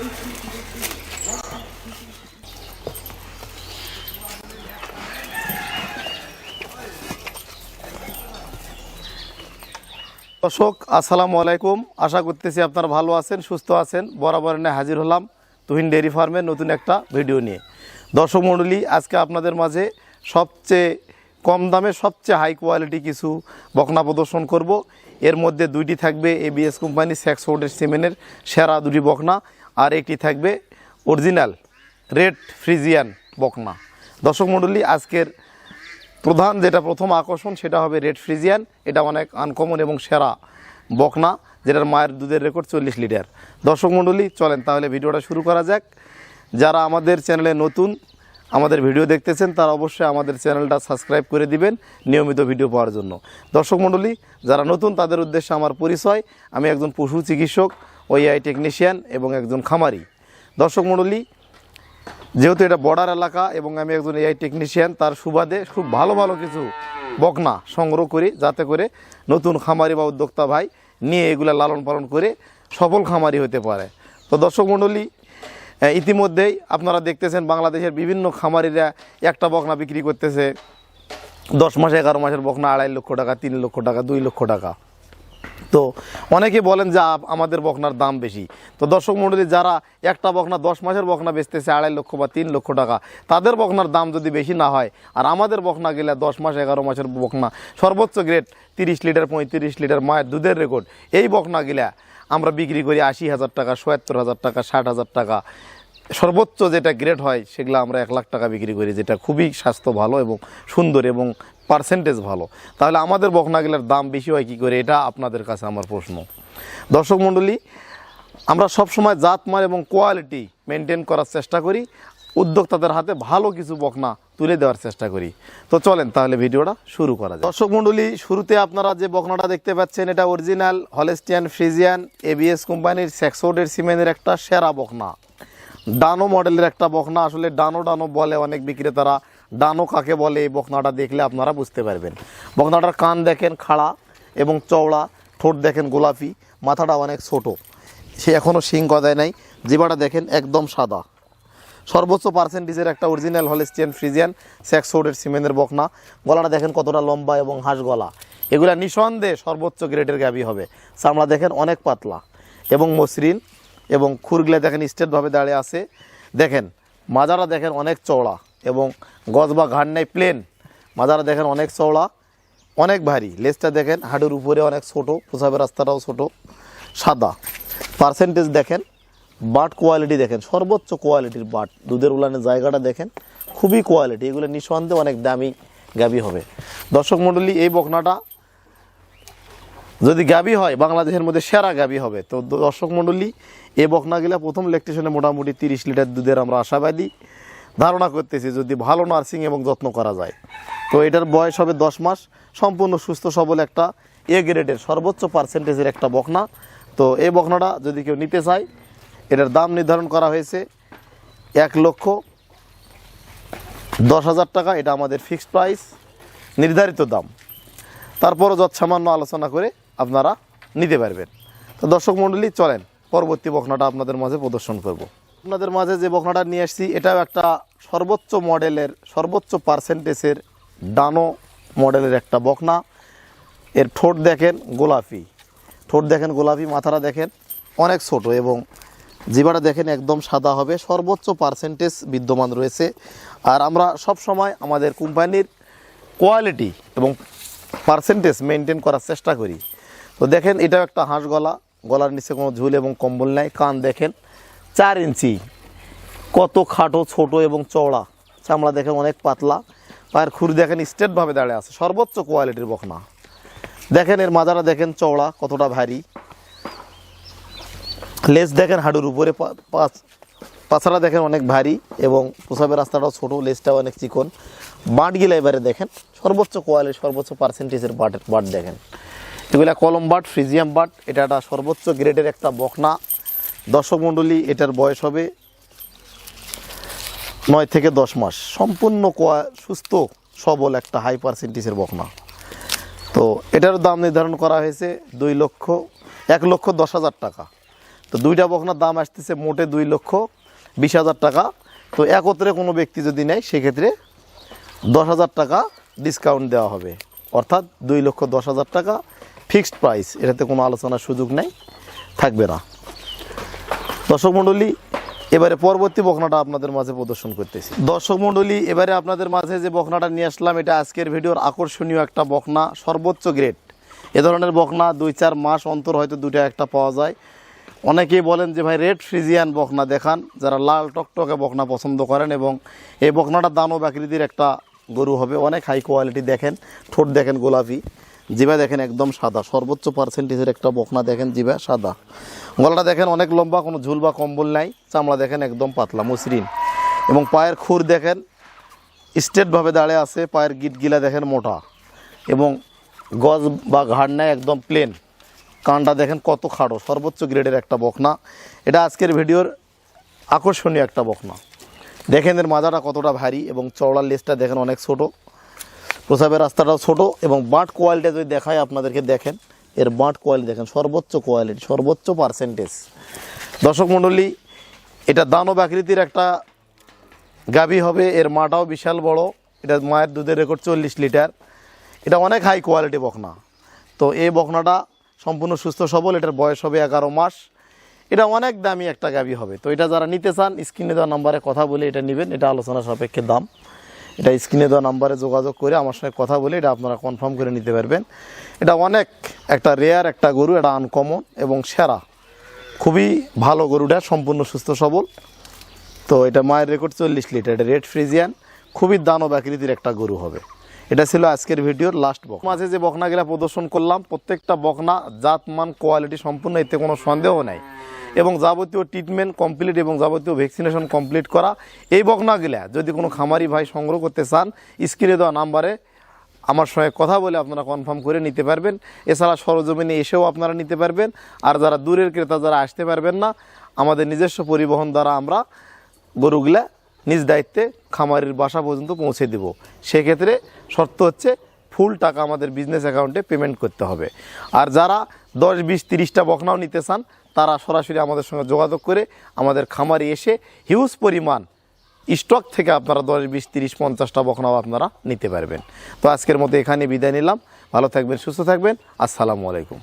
দর্শক, আসসালামু আলাইকুম। আশা করতেছি আপনারা ভালো আছেন, সুস্থ আছেন। বরাবর এনে হাজির হলাম তুহিন ডেয়ারি ফার্মের নতুন একটা ভিডিও নিয়ে। দর্শক মণ্ডলী, আজকে আপনাদের মাঝে সবচেয়ে কম দামে সবচেয়ে হাই কোয়ালিটি কিছু বকনা প্রদর্শন করব। এর মধ্যে দুইটি থাকবে এবিএস কোম্পানি স্যাক্স ওডের সিমেন্টের সেরা দুটি বকনা। আর একটি থাকবে অরিজিনাল রেড ফ্রিজিয়ান বকনা। দর্শক মণ্ডলী, আজকের প্রধান যেটা প্রথম আকর্ষণ, সেটা হবে রেড ফ্রিজিয়ান। এটা অনেক আনকমন এবং সেরা বকনা, যেটার মায়ের দুধের রেকর্ড চল্লিশ লিটার। দর্শক মণ্ডলী, চলেন তাহলে ভিডিওটা শুরু করা যাক। যারা আমাদের চ্যানেলে নতুন, আমাদের ভিডিও দেখতেছেন, তারা অবশ্যই আমাদের চ্যানেলটা সাবস্ক্রাইব করে দিবেন নিয়মিত ভিডিও পাওয়ার জন্য। দর্শক মণ্ডলী, যারা নতুন, তাদের উদ্দেশ্যে আমার পরিচয়। আমি একজন পশু চিকিৎসক ওইআই টেকনিশিয়ান এবং একজন খামারি। দর্শক মণ্ডলী, যেহেতু এটা বর্ডার এলাকা এবং আমি একজন এআই টেকনিশিয়ান তার সুবাদে খুব ভালো ভালো কিছু বকনা সংগ্রহ করি যাতে করে নতুন খামারি বা উদ্যোক্তা ভাই নিয়ে এগুলা লালন পালন করে সফল খামারি হতে পারে। তো দর্শক মণ্ডলী ইতিমধ্যেই আপনারা দেখতেছেন বাংলাদেশের বিভিন্ন খামারিরা একটা বকনা বিক্রি করতেছে। দশ মাস, এগারো মাসের বকনা আড়াই লক্ষ টাকা, তিন লক্ষ টাকা, দুই লক্ষ টাকা। তো অনেকে বলেন যে আমাদের বকনার দাম বেশি। তো দর্শক মণ্ডলী যারা একটা বকনা দশ মাসের বকনা বেচতেছে আড়াই লক্ষ বা তিন লক্ষ টাকা, তাদের বকনার দাম যদি বেশি না হয়, আর আমাদের বকনা গেলে দশ মাস, এগারো মাসের বকনা, সর্বোচ্চ গ্রেড তিরিশ লিটার, পঁয়ত্রিশ লিটার মায়ের দুধের রেকর্ড এই বকনা গিলা আমরা বিক্রি করি আশি হাজার টাকা, সত্তর হাজার টাকা, ষাট হাজার টাকা। সর্বোচ্চ যেটা গ্রেড হয়, সেগুলো আমরা এক লাখ টাকা বিক্রি করি, যেটা খুবই স্বাস্থ্য ভালো এবং সুন্দর এবং পার্সেন্টেজ ভালো। তাহলে আমাদের বকনাগুলোর দাম বেশি হয় কী করে? এটা আপনাদের কাছে আমার প্রশ্ন। দর্শক মণ্ডলী, আমরা সবসময় জাতমান এবং কোয়ালিটি মেনটেন করার চেষ্টা করি। উদ্যোক্তাদের হাতে ভালো কিছু বকনা তুলে দেওয়ার চেষ্টা করি। তো চলেন তাহলে ভিডিওটা শুরু করা যায় দর্শক মণ্ডলী, শুরুতে আপনারা যে বকনাটা দেখতে পাচ্ছেন, এটা অরিজিনাল হলেস্টিয়ান ফ্রিজিয়ান এবিএস কোম্পানির স্যাক্সোডের সিমেন্টের একটা সেরা বকনা। ডানো মডেলের একটা বকনা। আসলে ডানো ডানো বলে অনেক বিক্রেতারা ডানো কাকে বলে? এই বকনাটা দেখলে আপনারা বুঝতে পারবেন। বকনাটার কান দেখেন খাড়া এবং চওড়া, ঠোঁট দেখেন গোলাপি, মাথাটা অনেক ছোট। সে এখনও শিং গদায় নাই জিবাটা দেখেন একদম সাদা। সর্বোচ্চ পার্সেন্টেজের একটা অরিজিনাল হলেস্টিয়ান ফ্রিজিয়ান স্যাক্সোডের সিমেন্টের বকনা। গলাটা দেখেন কতটা লম্বা এবং হাঁস গলা। এগুলা নিঃসন্দেহে সর্বোচ্চ গ্রেডের গাবি হবে। চামড়া দেখেন অনেক পাতলা এবং মসৃণ এবং খুরগুলা দেখেন স্টেটভাবে দাঁড়িয়ে আছে। দেখেন, মাজারা দেখেন অনেক চওড়া। এবং গজ বা ঘাড় নেই প্লেন মাজারা দেখেন অনেক চওড়া, অনেক ভারী। লেজটা দেখেন হাডুর উপরে অনেক ছোট প্রসাবের রাস্তাটাও ছোট, সাদা। পার্সেন্টেজ দেখেন বাট কোয়ালিটি দেখেন, সর্বোচ্চ কোয়ালিটির বাট দুধের উলানের জায়গাটা দেখেন, খুবই কোয়ালিটি এগুলো নিঃসন্দেহে অনেক দামি গাবি হবে। দর্শক মণ্ডলী, এই বকনাটা যদি গাবি হয়, বাংলাদেশের মধ্যে সেরা গাবি হবে। তো দর্শক মণ্ডলী, এই বকনাগুলা প্রথম লেকটেশনে মোটামুটি তিরিশ লিটার দুধের আমরা আশাবাদী। ধারণা করতেছি যদি ভালো নার্সিং এবং যত্ন করা যায়। তো এটার বয়স হবে দশ মাস। সম্পূর্ণ সুস্থ, সবল একটা এ গ্রেডের সর্বোচ্চ পার্সেন্টেজের একটা বকনা। তো এই বকনাটা যদি কেউ নিতে চায়, এটার দাম নির্ধারণ করা হয়েছে এক লক্ষ দশ হাজার টাকা। এটা আমাদের ফিক্সড প্রাইস নির্ধারিত দাম। তারপরও যত সামান্য আলোচনা করে আপনারা নিতে পারবেন। তো দর্শক মণ্ডলী, চলেন, পরবর্তী বকনাটা আপনাদের মাঝে প্রদর্শন করব। আপনাদের মাঝে যে বকনাটা নিয়ে আসছি, এটাও একটা সর্বোচ্চ মডেলের, সর্বোচ্চ পার্সেন্টেজের ডানো মডেলের একটা বকনা। এর ঠোঁট দেখেন গোলাপি। ঠোঁট দেখেন গোলাপি, মাথাটা দেখেন অনেক ছোট এবং জিবাটা দেখেন একদম সাদা হবে। সর্বোচ্চ পার্সেন্টেজ বিদ্যমান রয়েছে। আর আমরা সব সময় আমাদের কোম্পানির কোয়ালিটি এবং পার্সেন্টেজ মেনটেন করার চেষ্টা করি। তো দেখেন এটাও একটা হাঁস গলা। গলার নিচে কোনো ঝুল এবং কম্বল নাই। কান দেখেন চার ইঞ্চি। কত খাটো, ছোট এবং চওড়া। চামড়া দেখেন অনেক পাতলা। পায়ের খুর দেখেন স্ট্রেটভাবে দাঁড়িয়ে আছে। সর্বোচ্চ কোয়ালিটির বকনা দেখেন, এর মাজারা দেখেন চওড়া, কতটা ভারী। লেজ দেখেন হাডুর উপরে পাছাড়া দেখেন অনেক ভারী এবং প্রসাবের রাস্তাটাও ছোট লেজটাও অনেক চিকন। বাটগুলো এবারে দেখেন, সর্বোচ্চ কোয়ালিটি, সর্বোচ্চ পার্সেন্টেজের বাট বাট দেখেন। এগুলা কলম বাট, ফ্রিজিয়াম বাট, এটা একটা সর্বোচ্চ গ্রেডের একটা বকনা দর্শক মণ্ডলী এটার বয়স হবে নয় থেকে দশ মাস। সম্পূর্ণ কোয়া সুস্থ, সবল একটা হাই পার্সেন্টেজের বকনা। তো এটার দাম নির্ধারণ করা হয়েছে দুই লক্ষ, এক লক্ষ দশ হাজার টাকা। তো দুইটা বকনার দাম আসতেছে মোটে দুই লক্ষ বিশ হাজার টাকা। তো একত্রে কোনো ব্যক্তি যদি নেয়, সেক্ষেত্রে দশ হাজার টাকা ডিসকাউন্ট দেওয়া হবে। অর্থাৎ দুই লক্ষ দশ হাজার টাকা ফিক্সড প্রাইস এটাতে কোনো আলোচনার সুযোগ নেই, থাকবে না। দর্শক মণ্ডলী এবারে পরবর্তী বকনাটা আপনাদের মাঝে প্রদর্শন করতেছি। দর্শক মণ্ডলী, এবারে আপনাদের মাঝে যে বকনাটা নিয়ে আসলাম, এটা আজকের ভিডিওর আকর্ষণীয় একটা বকনা, সর্বোচ্চ গ্রেড এ ধরনের বকনা দুই চার মাস অন্তর হয়তো দুটা একটা পাওয়া যায়। অনেকেই বলেন যে, ভাই রেড ফ্রিজিয়ান বকনা দেখান। যারা লাল টকটকে বকনা পছন্দ করেন এবং এই বকনাটা দানব আকৃতির একটা গরু হবে। অনেক হাই কোয়ালিটি দেখেন, ঠোঁট দেখেন গোলাপি। জিবা দেখেন একদম সাদা। সর্বোচ্চ পার্সেন্টেজের একটা বকনা দেখেন জিবা সাদা। গলাটা দেখেন অনেক লম্বা, কোনো ঝুল বা কম্বল নাই। চামড়া দেখেন একদম পাতলা, মসৃণ। এবং পায়ের খুর দেখেন, স্ট্রেটভাবে দাঁড়িয়ে আছে, পায়ের গিটগিলা দেখেন মোটা। এবং গজ বা ঘাড় নেয় একদম প্লেন কানটা দেখেন কত খাড়ো, সর্বোচ্চ গ্রেডের একটা বকনা। এটা আজকের ভিডিওর আকর্ষণীয় একটা বকনা। দেখেন এর মাজাটা কতটা ভারী এবং চওড়ার লেজটা দেখেন অনেক ছোট। প্রসাবের রাস্তাটাও ছোট এবং বাঁট কোয়ালিটি যদি দেখায় আপনাদেরকে দেখেন, এর বাঁট কোয়ালিটি দেখেন, সর্বোচ্চ কোয়ালিটি সর্বোচ্চ পার্সেন্টেজ দর্শক মণ্ডলী, এটা দানব আকৃতির একটা গাভী হবে, এর মাটাও বিশাল বড়, এটা মায়ের দুধের রেকর্ড চল্লিশ লিটার। এটা অনেক হাই কোয়ালিটি বকনা। তো এই বকনাটা সম্পূর্ণ সুস্থ সবল, এটার বয়স হবে এগারো মাস। এটা অনেক দামি একটা গাভী হবে। তো এটা যারা নিতে চান, স্ক্রিনে দেওয়া নাম্বারে কথা বলে এটা নেবেন, এটা আলোচনা সাপেক্ষে দাম। এটা স্ক্রিনে দেওয়া নাম্বারে যোগাযোগ করে আমার সঙ্গে কথা বলে এটা আপনারা কনফার্ম করে নিতে পারবেন। এটা অনেক, একটা রেয়ার একটা গরু, এটা আনকমন এবং সেরা। খুবই ভালো গরুটা, সম্পূর্ণ সুস্থ, সবল। তো এটা মায়ের রেকর্ড চল্লিশ লিটার, এটা রেড ফ্রিজিয়ান খুবই দানব আকৃতির একটা গরু হবে। এটা ছিল আজকের ভিডিওর লাস্ট বক মাঝে যে বকনাগুলা প্রদর্শন করলাম, প্রত্যেকটা বকনা জাতমান কোয়ালিটি সম্পূর্ণ, এতে কোনো সন্দেহ নাই। এবং যাবতীয় ট্রিটমেন্ট কমপ্লিট এবং যাবতীয় ভ্যাকসিনেশন কমপ্লিট করা। এই বকনাগুলা যদি কোনো খামারি ভাই সংগ্রহ করতে চান, স্ক্রিনে দেওয়া নাম্বারে আমার সঙ্গে কথা বলে আপনারা কনফার্ম করে নিতে পারবেন। এছাড়া সরজমিনে এসেও আপনারা নিতে পারবেন। আর যারা দূরের ক্রেতা, যারা আসতে পারবেন না, আমাদের নিজস্ব পরিবহন দ্বারা আমরা গরুগুলা নিজ দায়িত্বে খামারের বাসা পর্যন্ত পৌঁছে দেব। সেক্ষেত্রে শর্ত হচ্ছে ফুল টাকা আমাদের বিজনেস অ্যাকাউন্টে পেমেন্ট করতে হবে। আর যারা দশ, বিশ, তিরিশটা বকনাও নিতে চান, তারা সরাসরি আমাদের সঙ্গে যোগাযোগ করে আমাদের খামারে এসে হিউজ পরিমাণ স্টক থেকে আপনারা দশ, বিশ, তিরিশ, পঞ্চাশটা বকনাও আপনারা নিতে পারবেন। তো আজকের মতো এখানে বিদায় নিলাম। ভালো থাকবেন, সুস্থ থাকবেন। আসসালামু আলাইকুম।